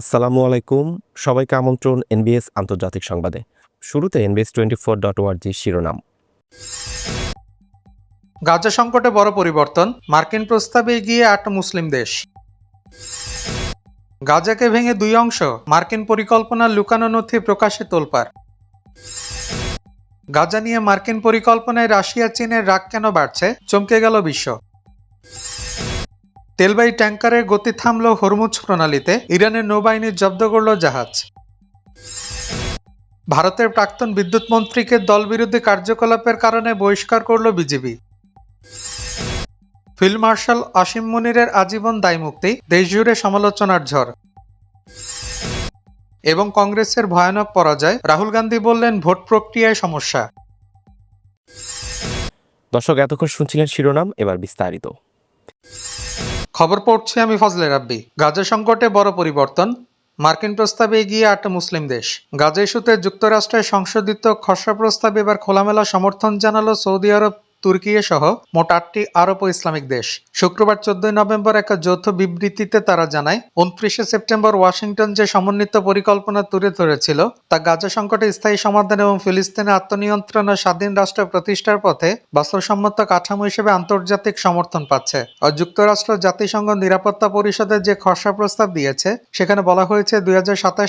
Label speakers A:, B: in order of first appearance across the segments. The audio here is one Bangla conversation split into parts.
A: আসসালামু আলাইকুম। সবাইকে আমন্ত্রণ এনবিএস আন্তর্জাতিক সংবাদে। শুরুতে এনবিএস টোয়েন্টি ফোর ডট ওয়ার্জি শিরোনাম।
B: গাজা সংকটে বড় পরিবর্তন, মার্কিন প্রস্তাবে এগিয়ে আট মুসলিম দেশ। গাজাকে ভেঙে দুই অংশ, মার্কিন পরিকল্পনার লুকানো নথি প্রকাশে তোলপার গাজা নিয়ে মার্কিন পরিকল্পনায় রাশিয়া, চীনের রাগ কেন বাড়ছে, চমকে গেল বিশ্ব। তেলবাহী ট্যাঙ্কারের গতি থামল হরমুজ প্রণালীতে, ইরানের নৌবাহিনী জব্দ করল জাহাজ। ভারতের প্রাক্তন বিদ্যুৎ মন্ত্রীকে দলবিরোধী কার্যকলাপের কারণে বহিষ্কার করল বিজেপি ফিল্ড মার্শাল অসীম মুনিরের আজীবন দায়মুক্তি, দেশজুড়ে সমালোচনার ঝড়। এবং কংগ্রেসের ভয়ানক পরাজয়, রাহুল গান্ধী বললেন ভোট প্রক্রিয়ায় সমস্যা।
A: দর্শক, এতক্ষণ শুনছিলেন শিরোনাম, এবার বিস্তারিত।
B: খবর পড়ছি আমি ফজলে রাব্বি। গাজা সংকটে বড় পরিবর্তন। মার্কিন প্রস্তাবে এগিয়ে আট মুসলিম দেশ। গাজা ইস্যুতে যুক্তরাষ্ট্রের সংশোধিত খসড়া প্রস্তাব এবার খোলামেলা সমর্থন জানালো সৌদি আরব। তুর্কি সহ মোট আটটি আরব ইসলামিক দেশ। শুক্রবার চোদ্দই নভেম্বর এক যৌথ বিবৃতিতে তারা জানায়, উনত্রিশে সেপ্টেম্বর ওয়াশিংটন যে সমন্বিত পরিকল্পনা তুলে ধরেছিল, তা গাজা সংকটে স্থায়ী সমাধান এবং ফিলিস্তিনে আত্মনিয়ন্ত্রণ ও স্বাধীন রাষ্ট্র প্রতিষ্ঠার পথে বাস্তবসম্মত কাঠামো হিসেবে আন্তর্জাতিক সমর্থন পাচ্ছে। আর যুক্তরাষ্ট্র জাতিসংঘ নিরাপত্তা পরিষদের যে খসড়া প্রস্তাব দিয়েছে, সেখানে বলা হয়েছে দুই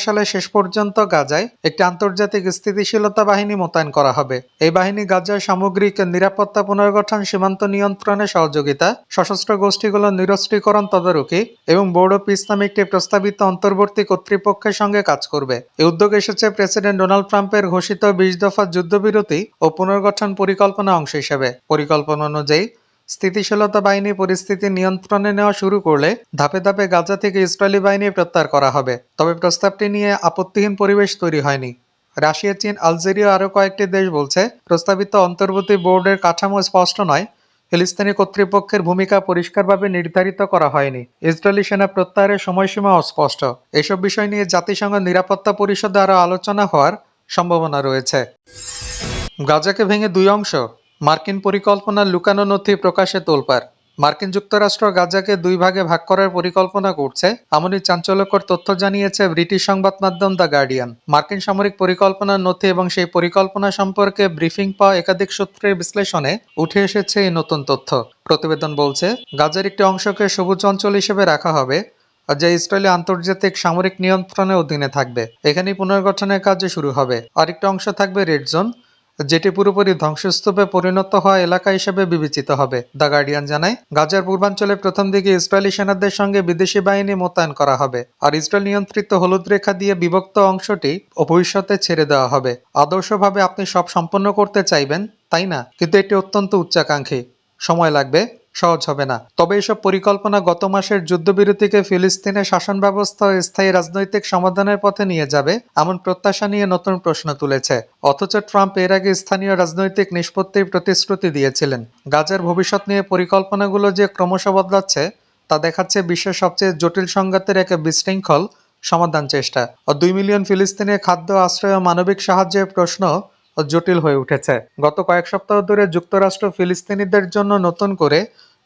B: সালে শেষ পর্যন্ত গাজায় একটি আন্তর্জাতিক স্থিতিশীলতা বাহিনী মোতায়েন করা হবে। এই বাহিনী গাজার সামগ্রিক নিরাপত্তা পুনর্গঠন সীমান্ত নিয়ন্ত্রণে সহযোগিতা, সশস্ত্র গোষ্ঠীগুলোর নিরস্ত্রীকরণ তদারকি এবং বোর্ড অফ ইসলাম একটি প্রস্তাবিত অন্তর্বর্তী কর্তৃপক্ষের সঙ্গে কাজ করবে। এই উদ্যোগ এসেছে প্রেসিডেন্ট ডোনাল্ড ট্রাম্পের ঘোষিত বিশ দফা যুদ্ধবিরতি ও পুনর্গঠন পরিকল্পনা অংশ হিসেবে। পরিকল্পনা অনুযায়ী, স্থিতিশীলতা বাহিনী পরিস্থিতি নিয়ন্ত্রণে নেওয়া শুরু করলে ধাপে ধাপে গাজা থেকে ইসরায়েলি বাহিনী প্রত্যাহার করা হবে। তবে প্রস্তাবটি নিয়ে আপত্তিহীন পরিবেশ তৈরি হয়নি। রাশিয়া চীন, আলজেরিয়া আরও কয়েকটি দেশ বলছে, প্রস্তাবিত অন্তর্বর্তী বোর্ডের কাঠামো স্পষ্ট নয়। ফিলিস্তিনি কর্তৃপক্ষের ভূমিকা পরিষ্কারভাবে নির্ধারিত করা হয়নি। ইসরায়েলি সেনা প্রত্যাহারের সময়সীমা অস্পষ্ট এসব বিষয় নিয়ে জাতিসংঘ নিরাপত্তা পরিষদে আরও আলোচনা হওয়ার সম্ভাবনা রয়েছে। গাজাকে ভেঙে দুই অংশ, মার্কিন পরিকল্পনার লুকানো নথি প্রকাশে তোলপাড়। মার্কিন যুক্তরাষ্ট্র গাজাকে দুই ভাগে ভাগ করার পরিকল্পনা করছে, এমনই চাঞ্চল্যকর তথ্য জানিয়েছে ব্রিটিশ সংবাদ মাধ্যম দ্য গার্ডিয়ান। মার্কিন সামরিক পরিকল্পনার নথি এবং সেই পরিকল্পনা সম্পর্কে ব্রিফিং পাওয়া একাধিক সূত্রের বিশ্লেষণে উঠে এসেছে এই নতুন তথ্য। প্রতিবেদন বলছে, গাজার একটি অংশকে সবুজ অঞ্চল হিসেবে রাখা হবে, যা ইসরায়েলি আন্তর্জাতিক সামরিক নিয়ন্ত্রণের অধীনে থাকবে। এখানেই পুনর্গঠনের কাজ শুরু হবে। আরেকটা অংশ থাকবে রেড জোন যেটি পুরোপুরি ধ্বংসস্তূপে পরিণত হওয়া এলাকা হিসেবে বিবেচিত হবে, দ্য গার্ডিয়ান জানায়। গাজার পূর্বাঞ্চলে প্রথম দিকে ইসরায়েলি সেনাদের সঙ্গে বিদেশি বাহিনী মোতায়েন করা হবে, আর ইসরায়েল নিয়ন্ত্রিত হলুদ রেখা দিয়ে বিভক্ত অংশটি ভবিষ্যতে ছেড়ে দেওয়া হবে। আদর্শভাবে আপনি সব সম্পন্ন করতে চাইবেন, তাই না? কিন্তু এটি অত্যন্ত উচ্চাকাঙ্ক্ষী। সময় লাগবে। সহজ হবে না। তবে এসব পরিকল্পনা গত মাসের যুদ্ধবিরতিকে ফিলিস্তিনের শাসন ব্যবস্থা ও স্থায়ী রাজনৈতিক সমাধানের পথে নিয়ে যাবে এমন প্রত্যাশা নিয়ে নতুন প্রশ্ন তুলেছে। অথচ ট্রাম্প এর আগে স্থানীয় রাজনৈতিক নিষ্পত্তির প্রতিশ্রুতি দিয়েছিলেন। গাজার ভবিষ্যৎ নিয়ে পরিকল্পনাগুলো যে ক্রমশ বদলাচ্ছে, তা দেখাচ্ছে বিশ্বের সবচেয়ে জটিল সংঘাতের এক বিশৃঙ্খল সমাধান চেষ্টা। ও দুই মিলিয়ন ফিলিস্তিনের খাদ্য আশ্রয় ও মানবিক সাহায্যের প্রশ্ন জটিল হয়ে উঠেছে। গত কয়েক সপ্তাহ ধরে যুক্তরাষ্ট্র ফিলিস্তিনিদের জন্য নতুন করে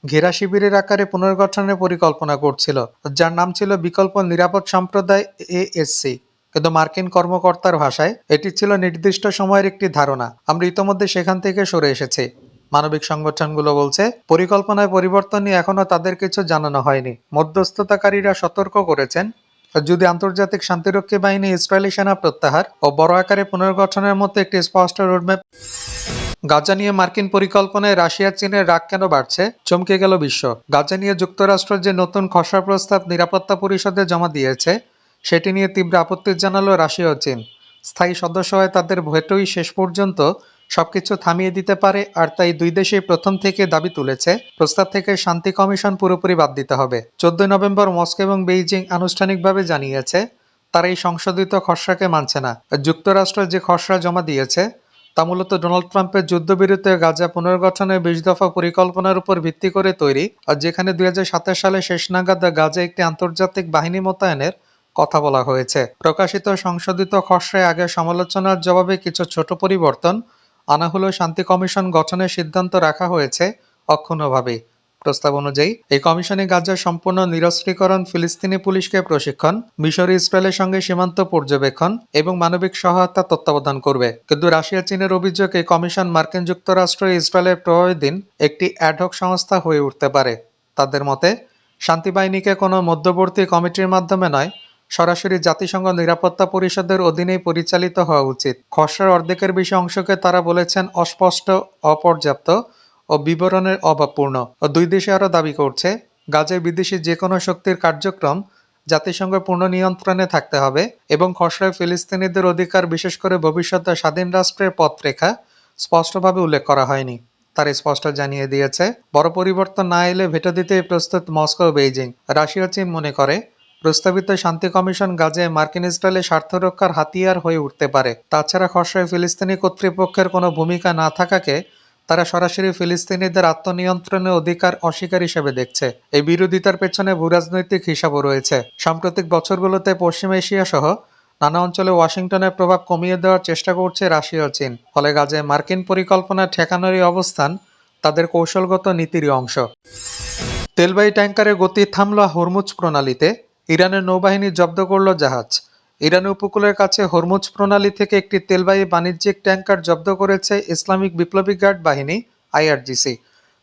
B: ঘেরা শিবিরের আকারে পুনর্গঠনের পরিকল্পনা করছিল, যার নাম ছিল বিকল্প নিরাপদ সম্প্রদায় এএসসি। কিন্তু মার্কিন কর্মকর্তার ভাষায় এটি ছিল নির্দিষ্ট সময়ের একটি ধারণা। আমরা ইতোমধ্যে সেখান থেকে সরে এসেছি। মানবিক সংগঠনগুলো বলছে, পরিকল্পনায় পরিবর্তন নিয়ে এখনও তাদের কিছু জানানো হয়নি। মধ্যস্থতাকারীরা সতর্ক করেছেন, যদি আন্তর্জাতিক শান্তিরক্ষী বাহিনী ইসরায়েলি সেনা প্রত্যাহার ও বড় আকারে পুনর্গঠনের মতো একটি স্পষ্ট রোডম্যাপ গাজা নিয়ে মার্কিন পরিকল্পনায় রাশিয়া, চীনের রাগ কেন বাড়ছে? চমকে গেল বিশ্ব। গাজা নিয়ে যুক্তরাষ্ট্র যে নতুন খসড়া প্রস্তাব নিরাপত্তা পরিষদে জমা দিয়েছে, সেটি নিয়ে তীব্র আপত্তি জানালো রাশিয়া ও চীন। স্থায়ী সদস্য হয়ে তাদের ভেটোই শেষ পর্যন্ত সবকিছু থামিয়ে দিতে পারে, আর তাই দুই দেশই প্রথম থেকে দাবি তুলেছে, প্রস্তাব থেকে শান্তি কমিশন পুরোপুরি বাদ দিতে হবে। চোদ্দই নভেম্বর মস্কো এবং বেইজিং আনুষ্ঠানিকভাবে জানিয়েছে, তারা এই সংশোধিত খসড়াকে মানছে না। যুক্তরাষ্ট্র যে খসড়া জমা দিয়েছে তা মূলত ডোনাল্ড ট্রাম্পের যুদ্ধবিরতি বিরুদ্ধে গাজা পুনর্গঠনের বিশ দফা পরিকল্পনার উপর ভিত্তি করে তৈরি আর যেখানে দুই হাজার সাতাশ সালে শেষ নাগাদ গাজা একটি আন্তর্জাতিক বাহিনী মোতায়েনের কথা বলা হয়েছে। প্রকাশিত সংশোধিত খসড়ায় আগে সমালোচনার জবাবে কিছু ছোট পরিবর্তন, আনা হলেও শান্তি কমিশন গঠনের সিদ্ধান্ত রাখা হয়েছে অক্ষুণ্ণভাবে। প্রস্তাব অনুযায়ী, এই কমিশনে গাজার সম্পূর্ণ নিরস্ত্রীকরণ ফিলিস্তিনি পুলিশকে প্রশিক্ষণ, মিশর ইসরায়েলের সঙ্গে সীমান্ত পর্যবেক্ষণ এবং মানবিক সহায়তা তত্ত্বাবধান করবে। কিন্তু রাশিয়া, চীনের অভিযোগ, এই কমিশন মার্কিন যুক্তরাষ্ট্র ইসরায়েলের ইসরায়েলের দিন একটি অ্যাডহক সংস্থা হয়ে উঠতে পারে। তাদের মতে, শান্তি বাহিনীকে কোনো মধ্যবর্তী কমিটির মাধ্যমে নয়, সরাসরি জাতিসংঘ নিরাপত্তা পরিষদের অধীনেই পরিচালিত হওয়া উচিত। খসড়ার অর্ধেকের বেশি অংশকে তারা বলেছেন অস্পষ্ট, অপর্যাপ্ত ও বিবরণের অভাবপূর্ণ। ও দুই দেশে আরও দাবি করছে, গাজায় বিদেশি যে কোনো শক্তির কার্যক্রম জাতিসংঘ পূর্ণ নিয়ন্ত্রণে থাকতে হবে এবং খসড়ায় ফিলিস্তিনিদের অধিকার, বিশেষ করে ভবিষ্যতে স্বাধীন রাষ্ট্রের পথরেখা, স্পষ্টভাবে উল্লেখ করা হয়নি। তার স্পষ্ট জানিয়ে দিয়েছে, বড় পরিবর্তন না এলে ভেটো দিতে প্রস্তুত মস্কো বেইজিং। রাশিয়া চীন মনে করে, প্রস্তাবিত শান্তি কমিশন গাজে মার্কিন ইসরায়েলের স্বার্থ রক্ষার হাতিয়ার হয়ে উঠতে পারে। তাছাড়া খসড়ায় ফিলিস্তিনি কর্তৃপক্ষের কোনো ভূমিকা না থাকাকে তারা সরাসরি ফিলিস্তিনিদের আত্মনিয়ন্ত্রণের অধিকার অস্বীকার হিসেবে দেখছে। এই বিরোধিতার পেছনে ভূরাজনৈতিক হিসাবও রয়েছে। সাম্প্রতিক বছরগুলোতে পশ্চিম এশিয়া সহ নানা অঞ্চলে ওয়াশিংটনের প্রভাব কমিয়ে দেওয়ার চেষ্টা করছে রাশিয়া ও চীন। ফলে গাজে মার্কিন পরিকল্পনা ঠেকানোরই অবস্থান তাদের কৌশলগত নীতিরই অংশ। তেলবাহী ট্যাঙ্কারের গতি থামল হরমুজ প্রণালীতে। ইরানের নৌবাহিনী জব্দ করল জাহাজ। ইরানের উপকূলের কাছে হরমুজ প্রণালী থেকে একটি তেলবাহী বাণিজ্যিক ট্যাঙ্কার জব্দ করেছে ইসলামিক বিপ্লবী গার্ড বাহিনী, আইআরজিসি।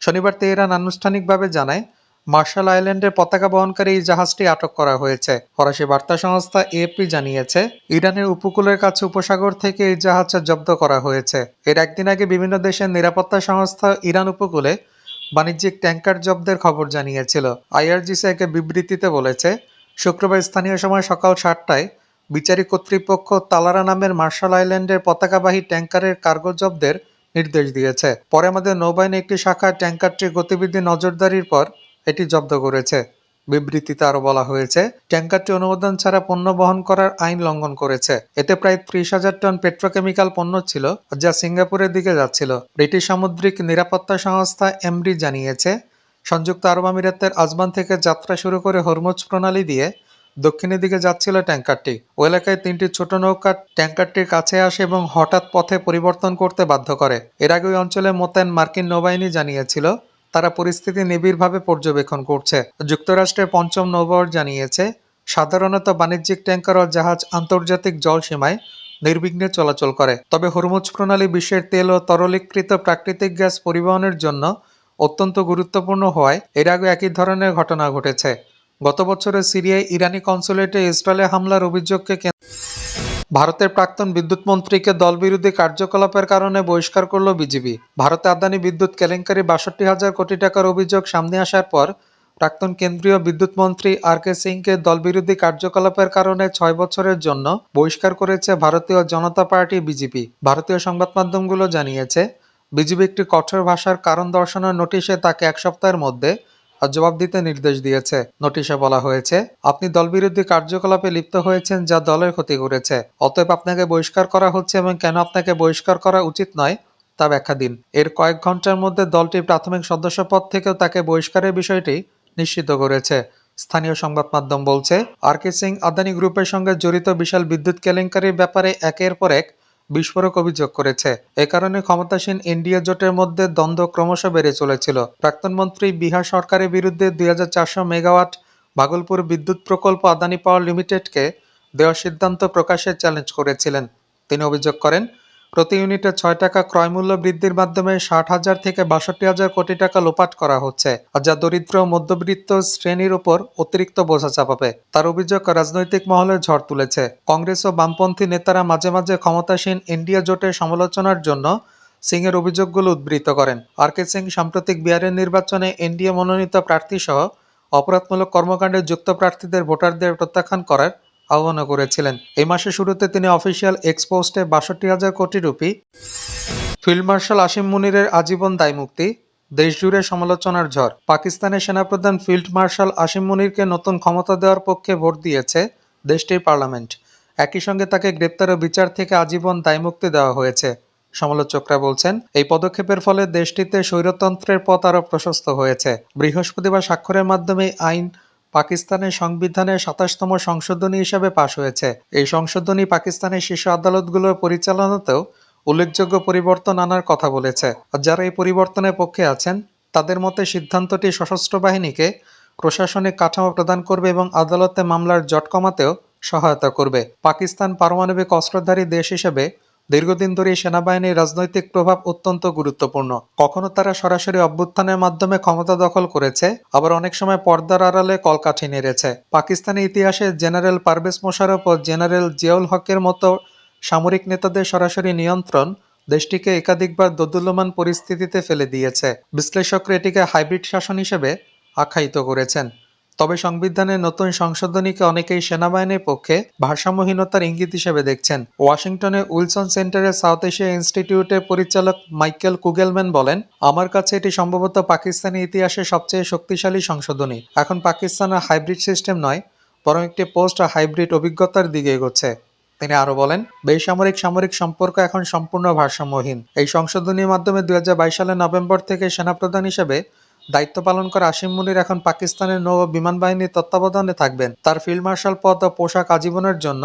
B: শনিবার তেহরান আনুষ্ঠানিকভাবে জানায়, মার্শাল আইল্যান্ডের পতাকা বহনকারী এই জাহাজটি আটক করা হয়েছে। ফরাসি বার্তা সংস্থা এএপি জানিয়েছে, ইরানের উপকূলের কাছে উপসাগর থেকে এই জাহাজ জব্দ করা হয়েছে। এর একদিন আগে বিভিন্ন দেশের নিরাপত্তা সংস্থা ইরান উপকূলে বাণিজ্যিক ট্যাঙ্কার জব্দের খবর জানিয়েছিল। আইআরজিসি একে বিবৃতিতে বলেছে, শুক্রবার স্থানীয় সময় সকাল সাতটায় বিচারিক কর্তৃপক্ষ তালারা নামের মার্শাল আইল্যান্ডের পতাকাবাহী ট্যাঙ্কারের কার্গো জব্দের নির্দেশ দিয়েছে। পরে আমাদের নৌবাহিনী একটি শাখা ট্যাঙ্কারটির গতিবিধি নজরদারির পর এটি জব্দ করেছে। বিবৃতিতে আরও বলা হয়েছে, ট্যাঙ্কারটি অনুমোদন ছাড়া পণ্য বহন করার আইন লঙ্ঘন করেছে। এতে প্রায় ত্রিশ হাজার টন পেট্রোকেমিক্যাল পণ্য ছিল, যা সিঙ্গাপুরের দিকে যাচ্ছিল। ব্রিটিশ সামুদ্রিক নিরাপত্তা সংস্থা এমডি জানিয়েছে, সংযুক্ত আরব আমিরাতের আজমান থেকে যাত্রা শুরু করে হরমুজ প্রণালী দিয়ে দক্ষিণের দিকে যাচ্ছিল ট্যাঙ্কারটি। ওই এলাকায় তিনটি ছোট নৌকা ট্যাঙ্কারটির কাছে আসে এবং হঠাৎ পথে পরিবর্তন করতে বাধ্য করে। এর আগে ওই অঞ্চলে মোতায়েন মার্কিন নৌবাহিনী জানিয়েছিল, তারা পরিস্থিতি নিবিড়ভাবে পর্যবেক্ষণ করছে। যুক্তরাষ্ট্রের পঞ্চম নৌবহর জানিয়েছে, সাধারণত বাণিজ্যিক ট্যাঙ্কার ও জাহাজ আন্তর্জাতিক জলসীমায় নির্বিঘ্নে চলাচল করে। তবে হরমুজ প্রণালী বিশ্বের তেল ও তরলীকৃত প্রাকৃতিক গ্যাস পরিবহনের জন্য অত্যন্ত গুরুত্বপূর্ণ হওয়ায় এর আগে একই ধরনের ঘটনা ঘটেছে। গত বছরে সিরিয়ায় ইরানি কনসুলেটে ইসরায়েলে হামলার অভিযোগকে ভারতের প্রাক্তন বিদ্যুৎ মন্ত্রীকে দলবিরোধী কার্যকলাপের কারণে বহিষ্কার করল বিজেপি ভারতে আদানি বিদ্যুৎ কেলেঙ্কারি বাষট্টি হাজার কোটি টাকার অভিযোগ সামনে আসার পর প্রাক্তন কেন্দ্রীয় বিদ্যুৎ মন্ত্রী আর কে সিংকে দলবিরোধী কার্যকলাপের কারণে ছয় বছরের জন্য বহিষ্কার করেছে ভারতীয় জনতা পার্টি বিজেপি ভারতীয় সংবাদ মাধ্যমগুলো জানিয়েছে বিজেপি একটি কঠোর ভাষার কারণ দর্শানোর নোটিশে তাকে এক সপ্তাহের মধ্যে জবাব দিতে নির্দেশ দিয়েছে। নোটিশে বলা হয়েছে, আপনি দলবিরোধী কার্যকলাপে লিপ্ত হয়েছেন যা দলের ক্ষতি করেছে। অতএব আপনাকে বহিষ্কার করা হচ্ছে এবং কেন আপনাকে বহিষ্কার করা উচিত নয়, তা ব্যাখ্যা দিন। এর কয়েক ঘণ্টার মধ্যে দলটির প্রাথমিক সদস্যপদ থেকেও তাকে বহিষ্কারের বিষয়টি নিশ্চিত করেছে। স্থানীয় সংবাদ মাধ্যম বলছে আর কে সিং আদানি গ্রুপের সঙ্গে জড়িত বিশাল বিদ্যুৎ কেলেঙ্কারির ব্যাপারে একের পর এক বিস্ফোরক অভিযোগ করেছে। এ কারণে ক্ষমতাসীন ইন্ডিয়া জোটের মধ্যে দ্বন্দ্ব ক্রমশ বেড়ে চলেছিল। প্রাক্তন মন্ত্রী বিহার সরকারের বিরুদ্ধে দুই হাজার চারশো মেগাওয়াট ভাগলপুর বিদ্যুৎ প্রকল্প আদানি পাওয়ার লিমিটেডকে দেওয়ার সিদ্ধান্ত প্রকাশের চ্যালেঞ্জ করেছিলেন। তিনি অভিযোগ করেন প্রতি ইউনিটে ছয় টাকা ক্রয়মূল্য বৃদ্ধির মাধ্যমে ষাট হাজার থেকে বাষট্টি হাজার কোটি টাকা লোপাট করা হচ্ছে, যা দরিদ্র মধ্যবিত্ত শ্রেণির উপর অতিরিক্ত বোঝা চাপাবে। তার অভিযোগ রাজনৈতিক মহলে ঝড় তুলেছে। কংগ্রেস ও বামপন্থী নেতারা মাঝে মাঝে ক্ষমতাসীন ইন্ডিয়া জোটের সমালোচনার জন্য সিং এর অভিযোগগুলো উদ্ধৃত করেন। আর কে সিং সাম্প্রতিক বিহারের নির্বাচনে এনডিএ মনোনীত প্রার্থী সহ অপরাধমূলক কর্মকাণ্ডে যুক্ত প্রার্থীদের ভোটারদের প্রত্যাখ্যান করার আহ্বান করেছিলেন। এই মাসের শুরুতে তিনি অফিসিয়াল এক্সপোস্টে বাষট্টি হাজার কোটি রুপি, ফিল্ড মার্শাল আসিম মুনিরের আজীবন দায়মুক্তি দেশজুড়ে সমালোচনার ঝড়। পাকিস্তানের সেনাপ্রধান ফিল্ড মার্শাল আসিম মুনিরকে নতুন ক্ষমতা দেওয়ার পক্ষে ভোট দিয়েছে দেশটির পার্লামেন্ট। একই সঙ্গে তাকে গ্রেপ্তার ও বিচার থেকে আজীবন দায়মুক্তি দেওয়া হয়েছে। সমালোচকরা বলছেন, এই পদক্ষেপের ফলে দেশটিতে স্বৈরতন্ত্রের পথ আরও প্রশস্ত হয়েছে। বৃহস্পতিবার স্বাক্ষরের মাধ্যমে আইন পাকিস্তানের সংবিধানের সাতাশতম সংশোধনী হিসেবে পাশ হয়েছে। এই সংশোধনী পাকিস্তানের শীর্ষ আদালতগুলোর পরিচালনাতেও উল্লেখযোগ্য পরিবর্তন আনার কথা বলেছে। যারা এই পরিবর্তনের পক্ষে আছেন, তাদের মতে সিদ্ধান্তটি সশস্ত্র বাহিনীকে প্রশাসনিক কাঠামো প্রদান করবে এবং আদালতে মামলার জট কমাতেও সহায়তা করবে। পাকিস্তান পারমাণবিক অস্ত্রধারী দেশ হিসেবে দীর্ঘদিন ধরে সেনাবাহিনীর রাজনৈতিক প্রভাব অত্যন্ত গুরুত্বপূর্ণ। কখনো তারা সরাসরি অভ্যুত্থানের মাধ্যমে ক্ষমতা দখল করেছে, আবার অনেক সময় পর্দার আড়ালে কলকাঠি নেড়েছে। পাকিস্তানি ইতিহাসে জেনারেল পারভেজ মোশাররফ ও জেনারেল জিয়াউল হকের মতো সামরিক নেতাদের সরাসরি নিয়ন্ত্রণ দেশটিকে একাধিকবার দোদুল্যমান পরিস্থিতিতে ফেলে দিয়েছে। বিশ্লেষকরা এটিকে হাইব্রিড শাসন হিসেবে আখ্যায়িত করেছেন। তবে সংবিধানের নতুন সংশোধনীকে অনেকেই সেনাবাহিনীর পক্ষে ভারসাম্যহীনতার ইঙ্গিত হিসেবে দেখছেন। ওয়াশিংটনে উইলসন সেন্টারের সাউথ এশিয়া ইনস্টিটিউটের পরিচালক মাইকেল কুগেলম্যান বলেন, আমার কাছে এটি সম্ভবত পাকিস্তানি ইতিহাসের সবচেয়ে শক্তিশালী সংশোধনী। এখন পাকিস্তানের হাইব্রিড সিস্টেম নয়, বরং একটি পোস্ট হাইব্রিড অভিজ্ঞতার দিকে এগোচ্ছে। তিনি আরও বলেন, বেসামরিক সামরিক সম্পর্ক এখন সম্পূর্ণ ভারসাম্যহীন। এই সংশোধনীর মাধ্যমে দুই সালের নভেম্বর থেকে সেনাপ্রধান হিসেবে দায়িত্ব পালন করা আসিম মুনির এখন পাকিস্তানের নৌ বিমান বাহিনীর তত্ত্বাবধানে থাকবেন। তার ফিল্ড মার্শাল পদ ও পোশাক আজীবনের জন্য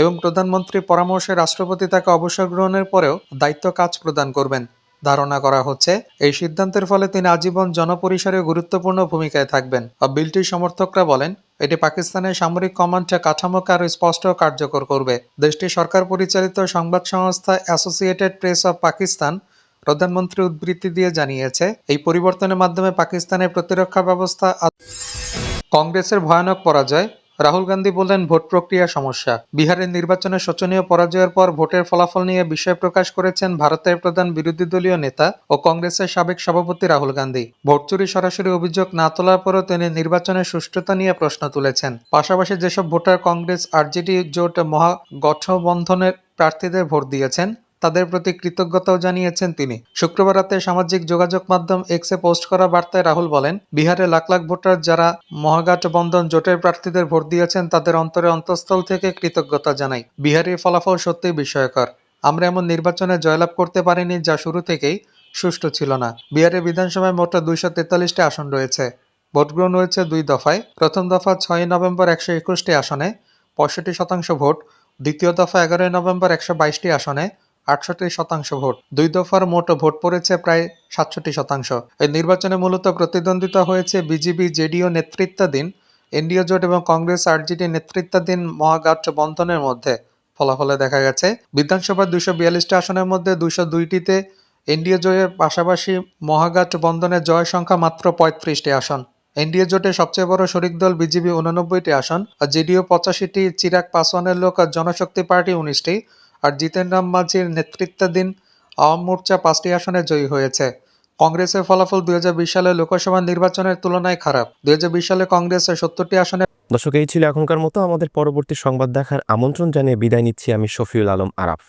B: এবং প্রধানমন্ত্রীর পরামর্শে রাষ্ট্রপতি তাকে অবসর গ্রহণের পরেও দায়িত্ব কাজ প্রদান করবেন। ধারণা করা হচ্ছে, এই সিদ্ধান্তের ফলে তিনি আজীবন জনপরিসরে গুরুত্বপূর্ণ ভূমিকায় থাকবেন। বিলটির সমর্থকরা বলেন, এটি পাকিস্তানের সামরিক কমান্ডে কাঠামোকে আরও স্পষ্ট কার্যকর করবে। দেশটির সরকার পরিচালিত সংবাদ সংস্থা অ্যাসোসিয়েটেড প্রেস অব পাকিস্তান প্রধানমন্ত্রী উদ্ধৃতি দিয়ে জানিয়েছে, এই পরিবর্তনের মাধ্যমে পাকিস্তানের প্রতিরক্ষা ব্যবস্থা কংগ্রেসের ভয়ানক পরাজয়। রাহুল গান্ধী বললেন, ভোট প্রক্রিয়া সমস্যা। বিহারের নির্বাচনে শোচনীয় পরাজয়ের পর ভোটের ফলাফল নিয়ে বিষয় প্রকাশ করেছেন ভারতের প্রধান বিরোধী দলীয় নেতা ও কংগ্রেসের সাবেক সভাপতি রাহুল গান্ধী। ভোট চুরি সরাসরি অভিযোগ না তোলার পরও তিনি নির্বাচনের সুষ্ঠুতা নিয়ে প্রশ্ন তুলেছেন। পাশাপাশি যেসব ভোটার কংগ্রেস আরজেডি জোট মহাগঠবন্ধনের প্রার্থীদের ভোট দিয়েছেন তাদের প্রতি কৃতজ্ঞতাও জানিয়েছেন তিনি। শুক্রবার রাতে সামাজিক যোগাযোগ মাধ্যম এক্সে পোস্ট করা বার্তায় রাহুল বলেন, বিহারে লাখ লাখ ভোটার যারা মহাগঠবন্ধন জোটের প্রার্থীদের ভোট দিয়েছেন, তাদের অন্তরে অন্তঃস্থল থেকে কৃতজ্ঞতা জানাই। বিহারের ফলাফল সত্যিই বিস্ময়কর। আমরা এমন নির্বাচনে জয়লাভ করতে পারিনি যা শুরু থেকেই সুষ্ঠু ছিল না। বিহারের বিধানসভায় মোট দুইশো তেতাল্লিশটি আসন রয়েছে। ভোট গ্রহণ হয়েছে দুই দফায়। প্রথম দফা ছয় নভেম্বর একশো একুশটি আসনে, পঁয়ষট্টি শতাংশ ভোট। দ্বিতীয় দফা এগারোই নভেম্বর একশো বাইশটি আসনে আটষট্টি শতাংশ ভোট। দুই দফার মোট ভোট পড়েছে প্রায় সাতষট্টি শতাংশ। এই নির্বাচনে মূলত প্রতিদ্বন্দ্বিতা হয়েছে বিজেপি জেডিও নেতৃত্বাধীন, এনডিও জোট এবং কংগ্রেস আরজেডি নেতৃত্বাধীন মহাগঠবন্ধনের মধ্যে। ফলাফলে দেখা গেছে, বিধানসভার দুশো বিয়াল্লিশটি আসনের মধ্যে দুশো দুইটিতে এনডিএ জয়ের পাশাপাশি মহাগঠবন্ধনের জয় সংখ্যা মাত্র পঁয়ত্রিশটি আসন। এনডিএ জোটের সবচেয়ে বড় শরিক দল বিজেপি উননব্বইটি আসন আর জেডিও পঁচাশিটি, চিরাগ পাসওয়ানের লোক আর জনশক্তি পার্টি উনিশটি। আর জিতেন রাম মাঝির নেতৃত্বাধীন আওয়াম মোর্চা পাঁচটি আসনে জয়ী হয়েছে। কংগ্রেসের ফলাফল দুই হাজার বিশ সালে লোকসভা নির্বাচনের তুলনায় খারাপ। দুই হাজার বিশ সালে কংগ্রেসের সত্তরটি আসনে
A: দর্শক, এই ছিল এখনকার মতো। আমাদের পরবর্তী সংবাদ দেখার আমন্ত্রণ জানিয়ে বিদায় নিচ্ছি আমি শফিউল আলম আরাফ।